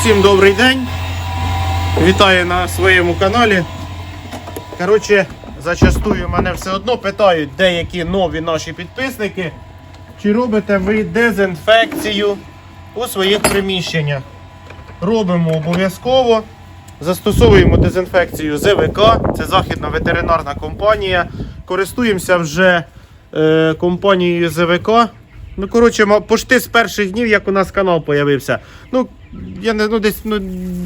Всім добрий день. Вітаю на своєму каналі. Коротше, зачастую мене все одно питають деякі нові наші підписники, чи робите ви дезінфекцію у своїх приміщеннях. Робимо обов'язково. Застосовуємо дезінфекцію ЗВК, це західна ветеринарна компанія. Користуємося вже е, компанією ЗВК. Ну, коротше, пошти з перших днів, як у нас канал з'явився. Ну, я не ну, десь ну,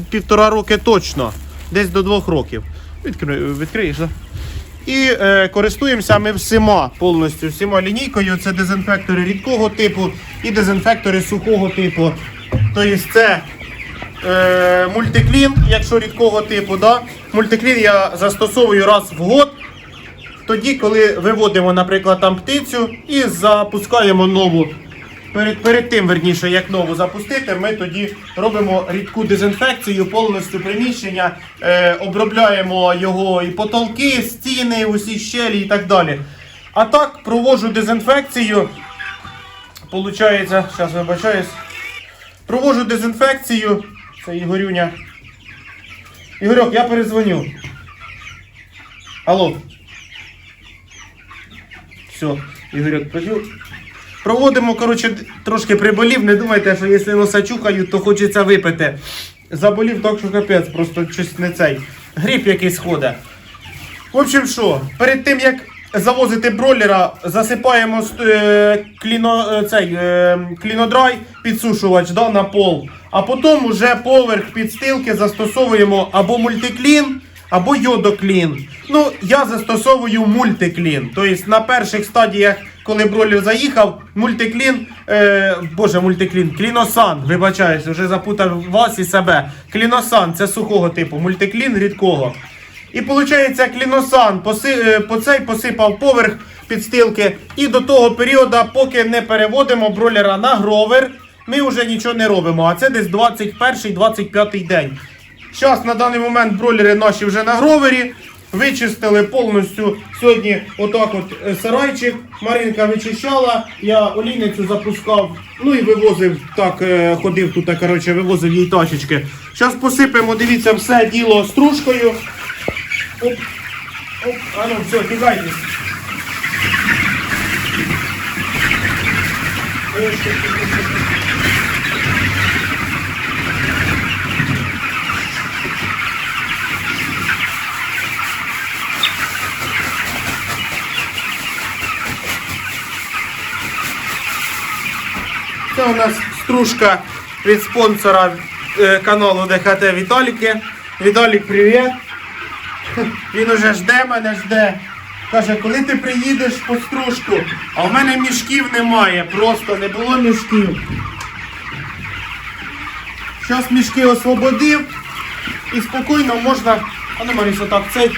півтора роки точно, десь до двох років. Відкри, відкриєш, так? І е, користуємося ми всіма повністю всіма лінійкою. Це дезінфектори рідкого типу і дезінфектори сухого типу. Тобто це е, мультиклін, якщо рідкого типу. Да? Мультиклін я застосовую раз в год. Тоді, коли виводимо, наприклад, там птицю і запускаємо нову. Перед, перед тим, верніше, як нову запустити, ми тоді робимо рідку дезінфекцію повністю приміщення, е, обробляємо його і потолки, стіни, усі щелі і так далі. А так проводжу дезінфекцію. Получається, зараз вибачаюсь. Проводжу дезінфекцію. Це Ігорюня. Ігорьок, я перезвоню. Алло. Все, Ігорьок прожив. Проводимо, коротше, трошки приболів. Не думайте, що якщо носа чухаю, то хочеться випити. Заболів так, що капець, просто щось не цей. Гріб якийсь ходить. В общем, що, перед тим як завозити бройлера, засипаємо е, кліно, е, цей, е, клінодрай, підсушувач да, на пол. А потім уже поверх підстилки застосовуємо або мультиклін, або йодоклін. Ну, я застосовую мультиклін. Тобто на перших стадіях, коли бройлер заїхав, мультиклін, е, боже, мультиклін, кліносан, вибачаюсь, вже запутав вас і себе. Кліносан це сухого типу, мультиклін рідкого. І виходить, кліносан поси, е, по цей посипав поверх підстилки. І до того періоду, поки не переводимо бройлера на гровер, ми вже нічого не робимо. А це десь 21-25 день. Зараз на даний момент бройлери наші вже на гровері. Вичистили повністю сьогодні отак от е, сарайчик. Маринка вичищала, я олійницю запускав, ну і вивозив так, е, ходив тут, е, коротше, вивозив їй тачечки. Зараз посипемо, дивіться, все діло стружкою. Оп, оп, а ну все, кидайтесь. Це у нас стружка від спонсора е, каналу ДХТ Віталіки. Віталік, привіт. Він уже жде мене, жде. Каже, коли ти приїдеш по стружку, а в мене мішків немає, просто не було мішків. Зараз мішки освободив і спокійно можна. А ну Маріса, так, цей.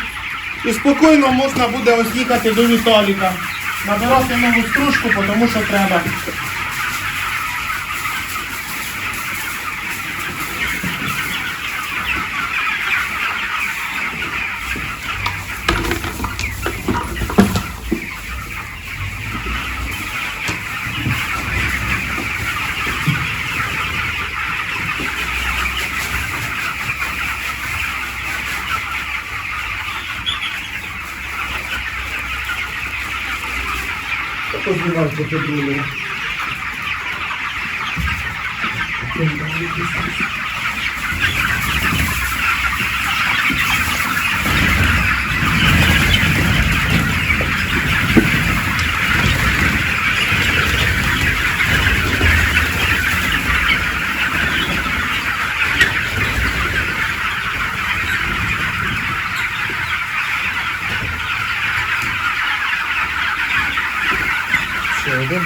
І спокійно можна буде ось їхати до Віталіка. Набирати нову стружку, тому що треба. Ще один.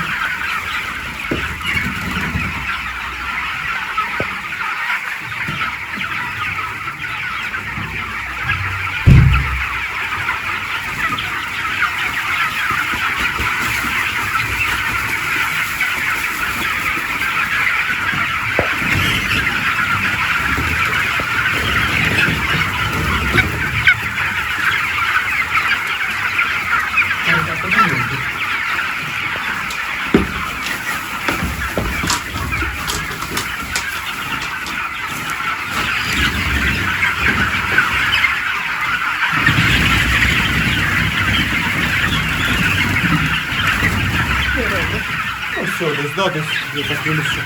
Ну все, десь, да, десь, я так дивлюся.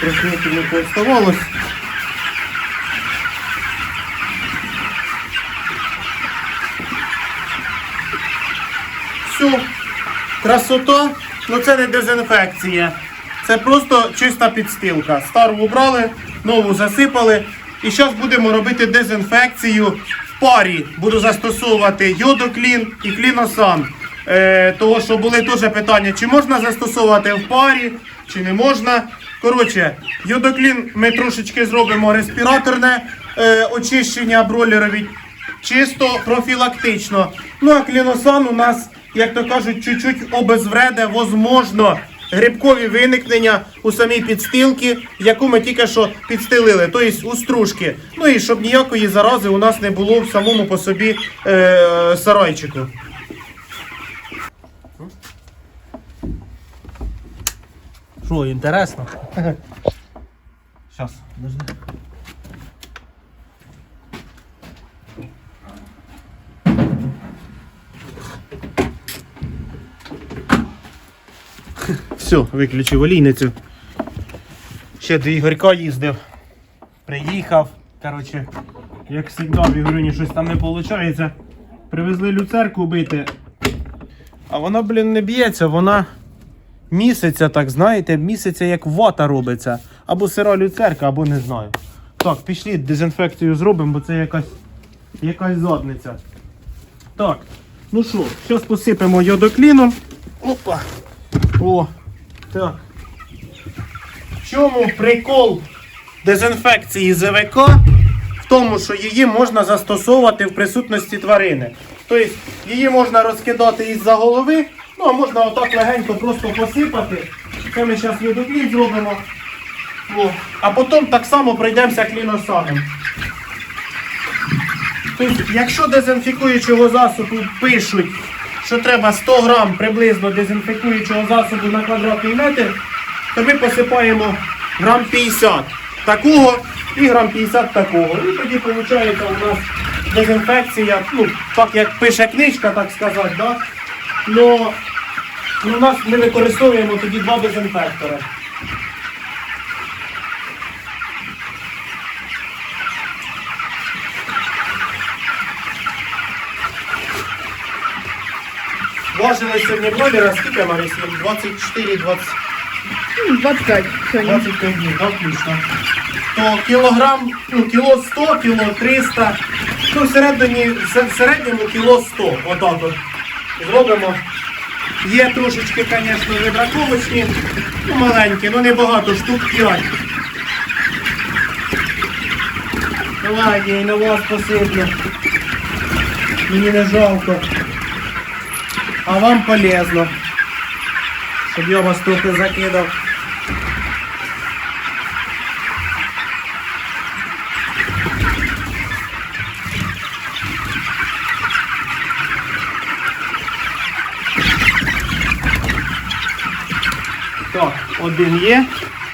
Трохи не пооставалось. Все, красота, ну це не дезінфекція. Це просто чиста підстилка. Стару убрали, нову засипали. І зараз будемо робити дезінфекцію в парі. Буду застосовувати йодоклін і кліносан. Е, того, що були теж питання, чи можна застосовувати в парі, чи не можна. Коротше, йодоклін ми трошечки зробимо респіраторне е, очищення бройлерові чисто профілактично. Ну а кліносан у нас, як то кажуть, чуть-чуть обезвреде, возможно, грибкові виникнення у самій підстилці, яку ми тільки що підстелили, тобто у стружки. Ну і щоб ніякої зарази у нас не було в самому по собі е, сарайчику. Що, інтересно? Зараз, подожди. Все, виключив олійницю. Ще до Ігорька їздив. Приїхав. Коротше, як завжди, в Ігорюні щось там не виходить. Привезли люцерку бити. А вона, блін, не б'ється, вона місяця, так знаєте, місяця як вата робиться. Або сира люцерка, або не знаю. Так, пішли дезінфекцію зробимо, бо це якась, якась задниця. Так, ну що, зараз посипемо йодокліном. Опа. О, так. В чому прикол дезінфекції ЗВК? В тому, що її можна застосовувати в присутності тварини. Тобто її можна розкидати із-за голови, ну а можна отак легенько просто посипати. Це ми зараз йодоклін зробимо. О, а потім так само пройдемося кліносаном. Тобто, якщо дезінфікуючого засобу пишуть, що треба 100 грам приблизно дезінфікуючого засобу на квадратний метр, то ми посипаємо грам 50 такого і грам 50 такого. І тоді виходить у нас дезінфекція, ну, так як пише книжка, так сказати, да? Но ну, у нас ми використовуємо тоді два дезінфектори. Важили сьогодні бройлера, скільки Марисі? 24, 20, 25 сьогодні. 25 днів, так, включно. То кілограм, ну, кіло 100, кіло 300, ну, в середині, в середньому кіло 100, отак от. Зробимо. Є трошечки, звісно, вибраковочні, ну, маленькі, ну небагато, штук 5. Ладно, і на вас посиплю. Мені не жалко. А вам полезно. Щоб я вас трохи закидав. Так, один є.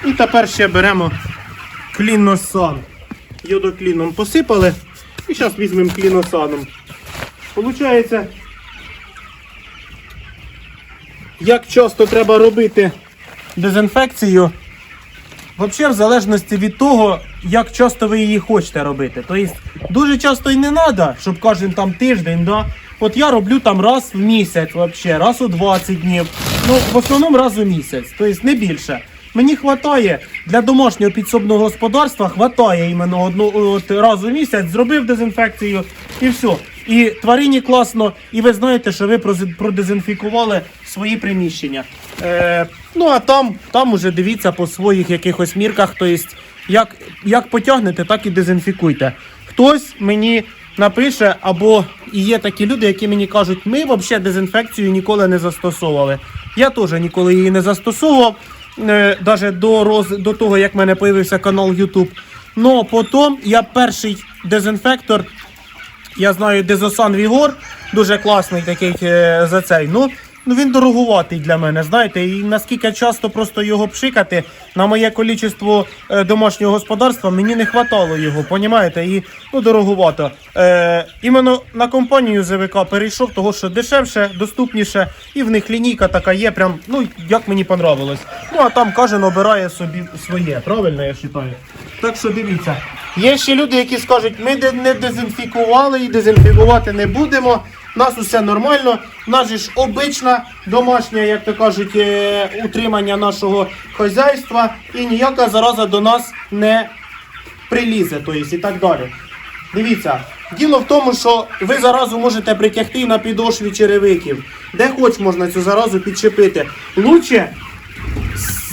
І тепер ще беремо кліносан. Йодокліном посипали. І зараз візьмемо кліносаном. Получається, як часто треба робити дезінфекцію? Взагалі, в залежності від того, як часто ви її хочете робити. Тобто, дуже часто і не треба, щоб кожен там тиждень, да? От я роблю там раз в місяць, взагалі, раз у 20 днів. Ну, в основному раз у місяць, тобто не більше. Мені вистачає для домашнього підсобного господарства, вистачає іменно одну от, раз у місяць, зробив дезінфекцію і все. І тварині класно, і ви знаєте, що ви продезінфікували свої приміщення. Е, ну а там, там уже дивіться по своїх якихось мірках. Тобто, як, як потягнете, так і дезінфікуйте. Хтось мені напише, або є такі люди, які мені кажуть, ми взагалі дезінфекцію ніколи не застосовували. Я теж ніколи її не застосовував, е, навіть до, роз, до того, як в мене з'явився канал YouTube. Ну потім я перший дезінфектор я знаю Дезосан Вігор, дуже класний такий е, за цей. Ну, Ну він дороговатий для мене, знаєте, і наскільки часто просто його пшикати на моє количество е, домашнього господарства мені не хватало його, понімаєте? І ну дороговато. Е, іменно на компанію ЗВК перейшов, того що дешевше, доступніше, і в них лінійка така є, прям, ну як мені понравилось. Ну а там кожен обирає собі своє, правильно я вважаю. Так що дивіться. Є ще люди, які скажуть, ми не дезінфікували і дезінфікувати не будемо. Нас усе нормально. У нас ж обична домашня, як то кажуть, е, утримання нашого хазяйства, і ніяка зараза до нас не прилізе, тобто і так далі. Дивіться, діло в тому, що ви заразу можете притягти на підошві черевиків. Де хоч можна цю заразу підчепити. Лучше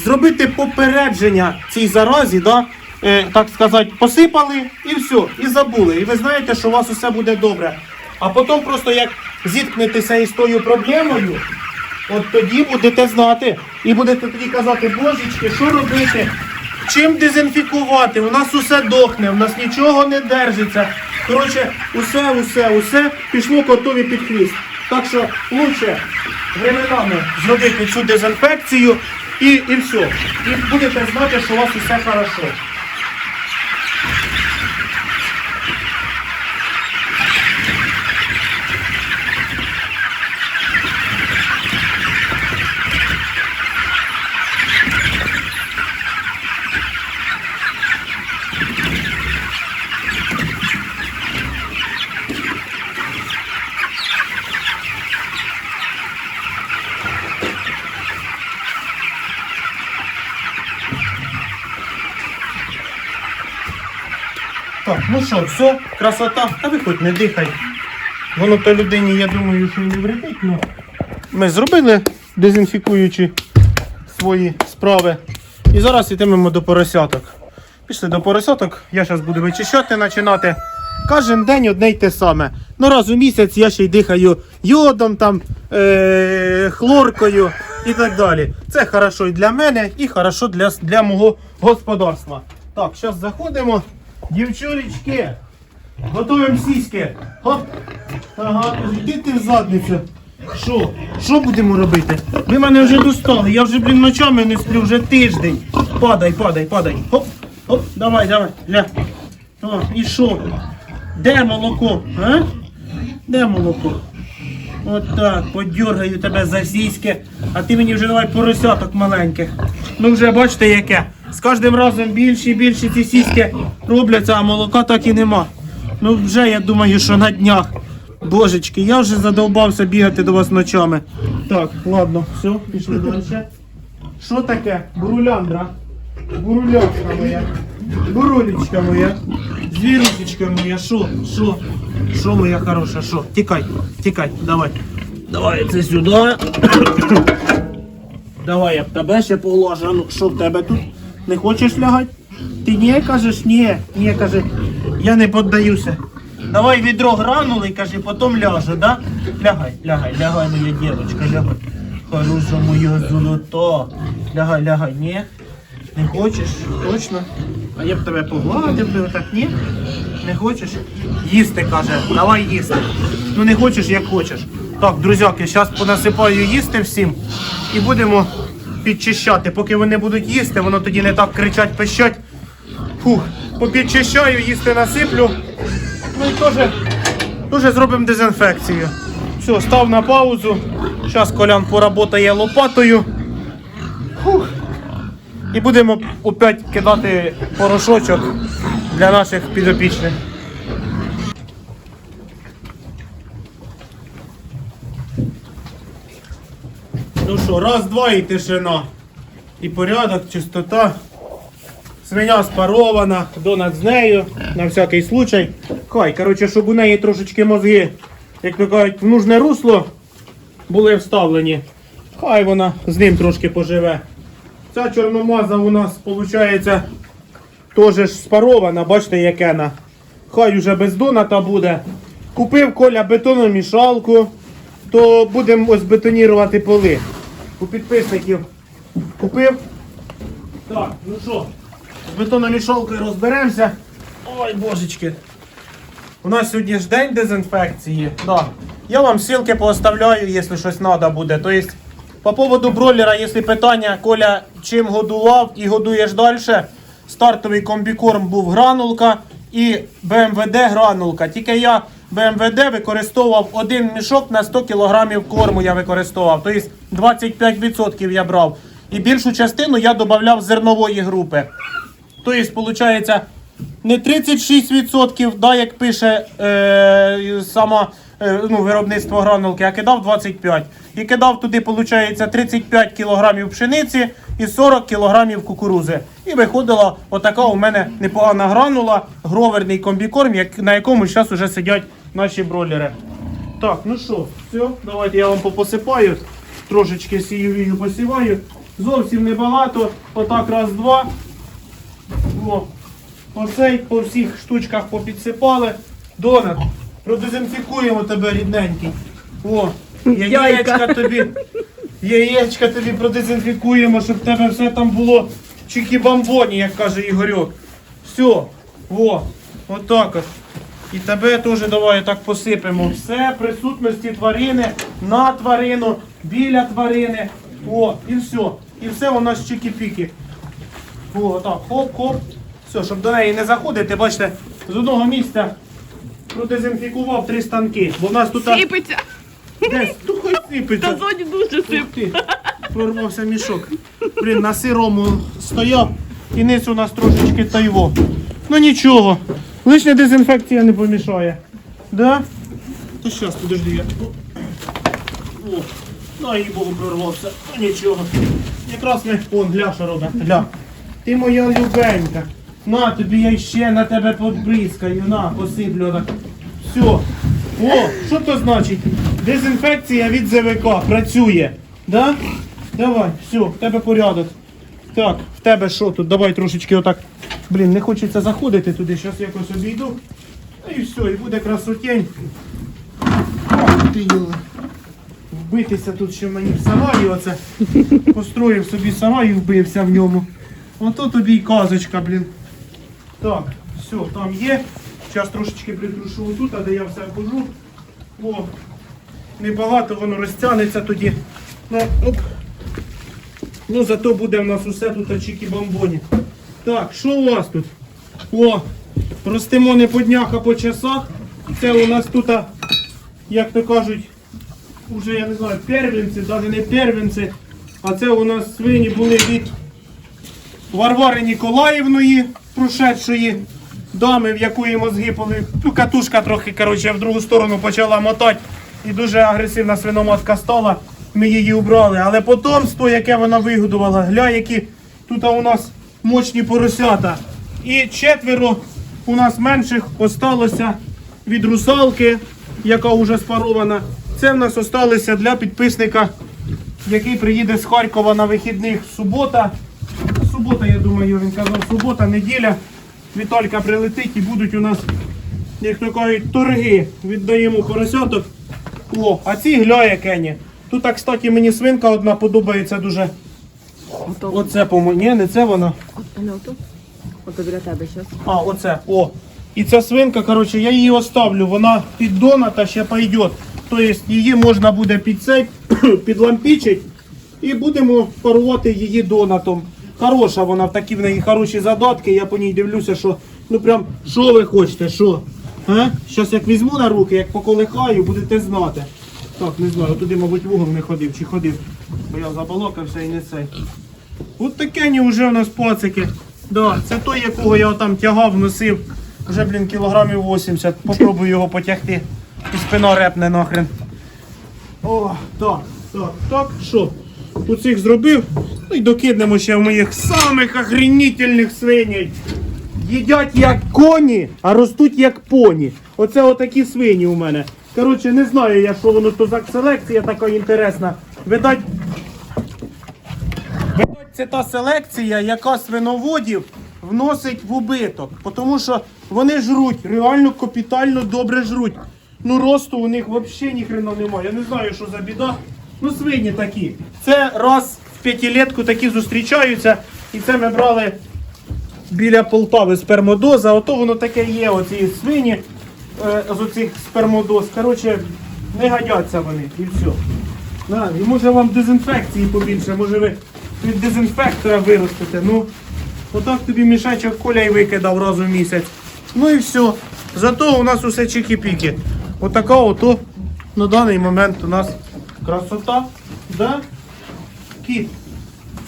зробити попередження цій заразі, да? е, так сказати, посипали і все, і забули. І ви знаєте, що у вас усе буде добре. А потім просто як зіткнетеся із тою проблемою, от тоді будете знати. І будете тоді казати, божечки, що робити? Чим дезінфікувати? У нас усе дохне, у нас нічого не держиться. Коротше, усе, усе, усе пішло котові під хвіст. Так що лучше временами зробити цю дезінфекцію і, і все. І будете знати, що у вас усе хорошо. Так, ну що, все, красота. Та ви хоч не дихай. Воно то людині, я думаю, що не вредить, ну. Ми зробили дезінфікуючи свої справи. І зараз йдемо до поросяток. Пішли до поросяток, я зараз буду вичищати починати. Кожен день одне й те саме. Ну раз у місяць я ще й дихаю йодом, там, е- хлоркою і так далі. Це хорошо і для мене, і хорошо для, для мого господарства. Так, зараз заходимо. Дівчулечки, готуємо сіськи. Хоп. Ага, йди ти в задницю. Що? Що будемо робити? Ви мене вже достали, я вже, блін, ночами не сплю, вже тиждень. Падай, падай, падай. Хоп, хоп, давай, давай. Ля. О, і що? Де молоко? А? Де молоко? От так, подергаю тебе за сіськи, а ти мені вже давай поросяток маленьких. Ну вже бачите яке. З кожним разом більше і більше ці сіськи робляться, а молока так і нема. Ну вже я думаю, що на днях. Божечки, я вже задовбався бігати до вас ночами. Так, ладно, все, пішли далі. Що таке? Буруляндра. Бурулячка моя. Бурулечка моя. Звірусечка моя. Що? Що? Що моя хороша? Що? Тікай, тікай, давай. Давай це сюди. Давай я б тебе ще положу. Ну, що в тебе тут? Не хочеш лягати? Ти ні, кажеш, ні, ні, каже, я не піддаюся. Давай відро гранули, каже, потім ляжу, да? Лягай, лягай, лягай, моя дівчинка, лягай. Хороша моя золото. Лягай, лягай, ні. Не хочеш? Точно? А я б тебе погладив, би отак, ні? Не хочеш? Їсти, каже, давай їсти. Ну не хочеш, як хочеш. Так, друзяки, зараз понасипаю їсти всім і будемо підчищати. Поки вони будуть їсти, воно тоді не так кричать, пищать. Фух, попідчищаю, їсти насиплю. Ну і теж, теж зробимо дезінфекцію. Все, став на паузу. Зараз Колян поработає лопатою. Фух. І будемо опять кидати порошочок для наших підопічних. Ну що, раз, два і тишина. І порядок, чистота. Свиня спарована, донат з нею, на всякий случай. Хай, коротше, щоб у неї трошечки мозги, як то кажуть, в нужне русло були вставлені. Хай вона з ним трошки поживе. Ця чорномаза у нас, виходить, теж спарована, бачите, яке вона. Хай уже без доната буде. Купив Коля бетономішалку, то будемо ось бетонірувати поли. У підписників купив. Так, ну що, з бетономішалкою розберемося. Ой, божечки. У нас сьогодні ж день дезінфекції. Да. Я вам ссылки пооставляю, якщо щось треба буде. Тобто, по поводу бройлера, якщо питання, Коля чим годував і годуєш далі, стартовий комбікорм був гранулка і БМВД гранулка. Тільки я БМВД використовував один мішок на 100 кг корму я використовував. Тобто 25% я брав. І більшу частину я додавав зернової групи. Тобто, виходить, не 36%, да, як пише е, сама е, ну, виробництво гранулки, а кидав 25. І кидав туди, виходить, 35 кг пшениці і 40 кг кукурузи. І виходила отака у мене непогана гранула, гроверний комбікорм, на якому зараз вже сидять наші бройлери. Так, ну що, все, давайте я вам попосипаю. Трошечки сіювію посіваю. Зовсім небагато. Отак раз-два. О, оцей по всіх штучках попідсипали. Донат, продезінфікуємо тебе рідненький. О, яєчка тобі. Яєчка тобі продезінфікуємо, щоб в тебе все там було чики-бамбоні, як каже Ігорьок. Все, о, отак от. І тебе теж давай так посипемо. Все присутності тварини, на тварину, біля тварини. О, і все. І все у нас чики-піки. О, так, хоп-хоп. Все, щоб до неї не заходити, бачите, з одного місця продезінфікував три станки. Бо в нас тут Сипеться. десь ну, хай сипеться. Та зоні дуже сип. Порвався мішок. Блін, на сирому стояв і низ у нас трошечки тайво. Ну нічого. Лишня дезінфекція не помішає. Да? То щас, подожди. Я... О, на їй Богу прорвався. Ну нічого. Якраз ми. Вон, гля, що робить. Гля. Ти моя любенька. На тобі я ще на тебе побризкаю. На, посиплю так. Все. О, що то значить? Дезінфекція від ЗВК працює. Да? Давай, все, в тебе порядок. Так, в тебе що тут? Давай трошечки отак. Блін, не хочеться заходити туди, зараз якось обійду. І все, і буде красотень. Вбитися тут ще мені в сараї оце. Построїв собі сарай і вбився в ньому. Ото тобі й казочка, блін. Так, все, там є. Зараз трошечки притрушу тут, а де я все хожу. О, небагато воно розтягнеться тоді. Ну, оп. ну зато буде в нас усе тут очіки бомбоні. Так, що у вас тут? О, ростемо не по днях, а по часах. Це у нас тут, як то кажуть, уже я не знаю, первенці, навіть не первенці, а це у нас свині були від Варвари Ніколаївної, прошедшої дами, в якої мозги поли. Ну, катушка трохи, коротше, в другу сторону почала мотати. І дуже агресивна свиноматка стала. Ми її убрали. Але потомство, яке вона вигодувала, гля, які тут у нас мощні поросята. І четверо у нас менших осталося від русалки, яка вже спарована. Це в нас осталося для підписника, який приїде з Харкова на вихідних субота. Субота, я думаю, він казав, субота, неділя. Віталька прилетить і будуть у нас, як то кажуть, торги. Віддаємо поросяток. О, а ці гляє Кені. Тут, а, кстати, мені свинка одна подобається дуже. Оце, по-моєму. Ні, не це вона. Ну. Ото біля тебе зараз. А, оце. О. І ця свинка, коротше, я її оставлю, вона під доната ще пойде. Тобто її можна буде під цей, підлампічить і будемо парувати її донатом. Хороша вона, такі в неї хороші задатки, я по ній дивлюся, що ну прям, що ви хочете, що? Щас як візьму на руки, як поколихаю, будете знати. Так, не знаю, туди, мабуть, вугол не ходив чи ходив, бо я забалокався і не цей. От таке вже у нас пацики. Да, це той, якого я там тягав, носив. Вже, блін, кілограмів 80. Попробую його потягти. І спина репне нахрен. О, так, так, так, що? Тут цих зробив. Ну і докиднемо ще в моїх самих охренітельних свиней. Їдять як коні, а ростуть як поні. Оце отакі свині у мене. Коротше, не знаю я, що воно то за селекція така інтересна. Видать, Видать, це та селекція, яка свиноводів вносить в убиток. Тому що вони жруть, реально капітально добре жруть. Ну росту у них взагалі ніхрена немає. Я не знаю, що за біда. Ну, свині такі. Це раз в п'ятилетку такі зустрічаються. І це ми брали біля Полтави спермодоза. Ото воно таке є, оці свині з оцих спермодоз. Коротше, Не годяться вони і все. На, і може вам дезінфекції побільше, може ви від дезінфектора виростете. Ну, отак тобі мішечок коля й викидав раз у місяць. Ну і все. Зато у нас усе чики-піки. Отака ото на даний момент у нас красота. Да? Кіт,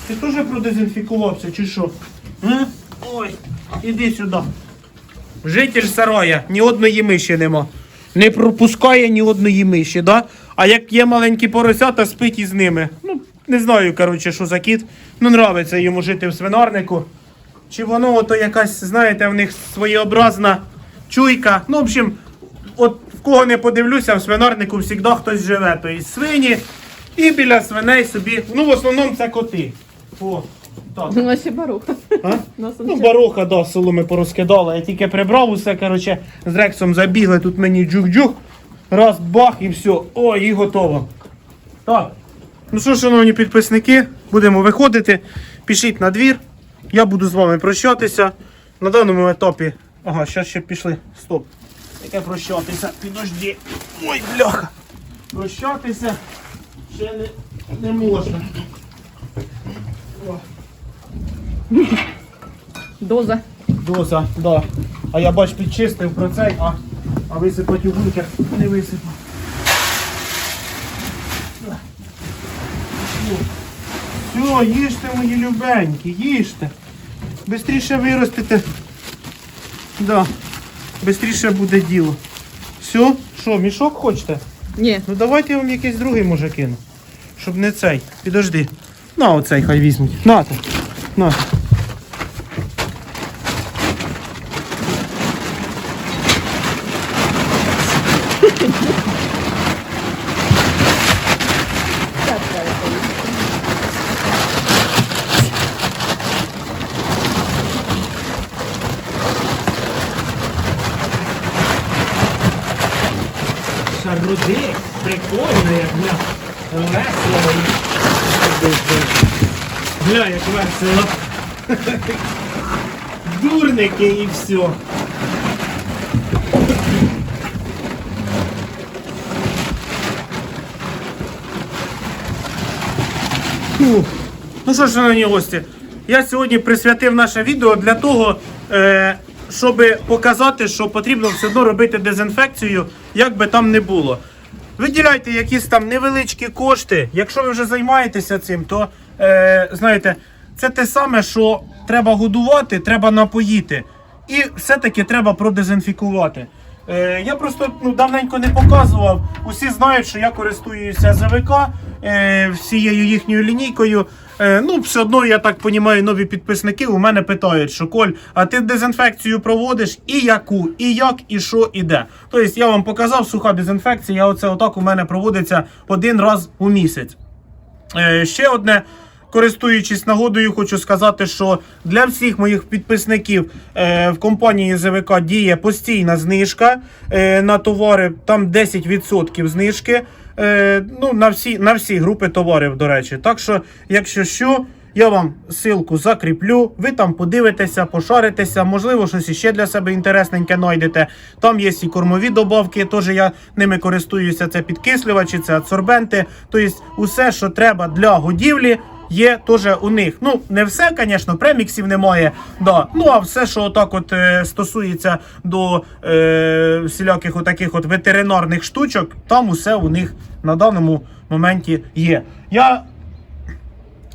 ти теж продезінфікувався чи що? М? Ой, іди сюди. Житель сарая, ні одної миші нема. Не пропускає ні одної миші, да? А як є маленькі поросята, спить із ними. Ну, не знаю, коротше, що за кіт. Ну, нравиться йому жити в свинарнику. Чи воно ото якась, знаєте, в них своєобразна чуйка. Ну, в общем, от в кого не подивлюся, в свинарнику завжди хтось живе. Тобто свині і біля свиней собі. Ну, в основному це коти. О, так. У нас ще баруха. А? Нас Ну, бароха, да, соломи порозкидала. Я тільки прибрав усе, коротше, з рексом забігли, тут мені джух-джух. Раз, бах і все. О, і готово. Так. Ну що, шановні підписники, будемо виходити. Пішіть на двір. Я буду з вами прощатися. На даному етапі. Ага, зараз ще пішли. Стоп. Яке прощатися? Підожди. Ой, бляха. Прощатися ще не, не можна. О. Доза. Доза, да. А я бач підчистив про цей, а, а висипати у бункер не висипав. Все, їжте, мої любенькі, їжте. Бистріше виростете. Да. Бистріше буде діло. Все, що, мішок хочете? Ні. Ну давайте я вам якийсь другий може кину. Щоб не цей. Підожди. На оцей хай візьмуть. Нате. На. Шарудик, прикольно, як бля. Весело. Бля, як весело. Дурники і все. Ну що, шановні гості, я сьогодні присвятив наше відео для того, е, щоб показати, що потрібно все одно робити дезінфекцію, як би там не було. Виділяйте якісь там невеличкі кошти. Якщо ви вже займаєтеся цим, то е, знаєте, це те саме, що треба годувати, треба напоїти. І все-таки треба продезінфікувати. Е, я просто ну, давненько не показував. Усі знають, що я користуюся ЗВК е, всією їхньою лінійкою. Е, ну, все одно, я так розумію, нові підписники у мене питають, що Коль, а ти дезінфекцію проводиш і яку, і як, і що, і де. Тобто я вам показав суха дезінфекція, оце отак у мене проводиться один раз у місяць. Е, ще одне. Користуючись нагодою, хочу сказати, що для всіх моїх підписників е, в компанії ЗВК діє постійна знижка е, на товари, там 10% знижки. Ну, на всі, на всі групи товарів, до речі. Так що, якщо що, я вам ссылку закріплю, ви там подивитеся, пошаритеся, можливо, щось іще для себе інтересненьке знайдете. Там є і кормові добавки, теж я ними користуюся. Це підкислювачі, це адсорбенти. Тобто, усе, що треба для годівлі. Є теж у них. Ну, не все, звісно, преміксів немає. Да. Ну, а все, що отак от е, стосується до е, всіляких отаких от ветеринарних штучок, там усе у них на даному моменті є. Я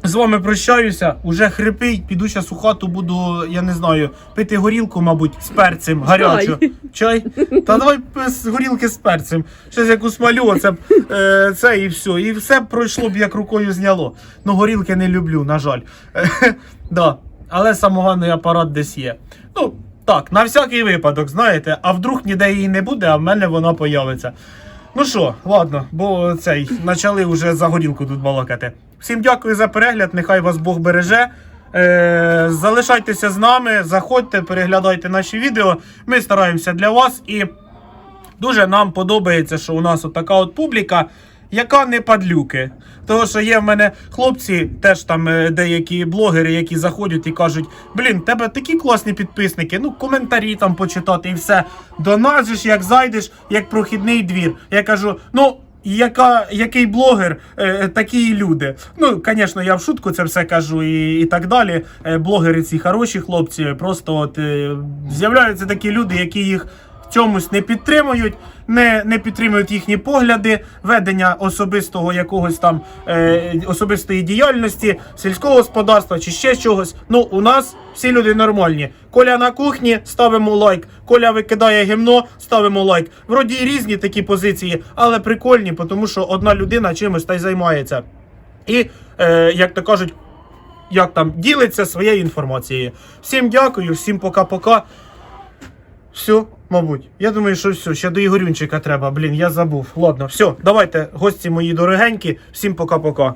з вами прощаюся, уже хрипить, піду зараз у хату, буду, я не знаю, пити горілку, мабуть, з перцем гарячу. Чай? Та давай з горілки з перцем. Щось як усмалю, оце б, е, це і все. І все пройшло б як рукою зняло. Ну, горілки не люблю, на жаль. да. Але самогонний апарат десь є. Ну, так, на всякий випадок, знаєте, а вдруг ніде її не буде, а в мене вона появиться. Ну що, ладно, бо цей почали вже за горілку тут балакати. Всім дякую за перегляд. Нехай вас Бог береже. Е, залишайтеся з нами, заходьте, переглядайте наші відео. Ми стараємося для вас і дуже нам подобається, що у нас така от публіка. Яка не падлюки. Тому що є в мене хлопці, теж там е, деякі блогери, які заходять і кажуть: блін, тебе такі класні підписники, ну коментарі там почитати і все. До нас ж як зайдеш, як прохідний двір. Я кажу, ну. Яка, який блогер, е, такі і люди. Ну, звісно, я в шутку це все кажу і, і так далі. Е, блогери ці хороші хлопці. Просто от е, з'являються такі люди, які їх чомусь не підтримують, не, не підтримують їхні погляди, ведення особистого якогось там е, особистої діяльності, сільського господарства чи ще чогось. Ну, у нас всі люди нормальні. Коля на кухні, ставимо лайк. Коля викидає гімно, ставимо лайк. Вроді і різні такі позиції, але прикольні, тому що одна людина чимось та й займається. І, е, як то кажуть, як там ділиться своєю інформацією. Всім дякую, всім пока-пока. Все, мабуть. Я думаю, що все. Ще до Ігорюнчика треба. Блін, я забув. Ладно, все, давайте, гості мої дорогенькі. Всім пока-пока.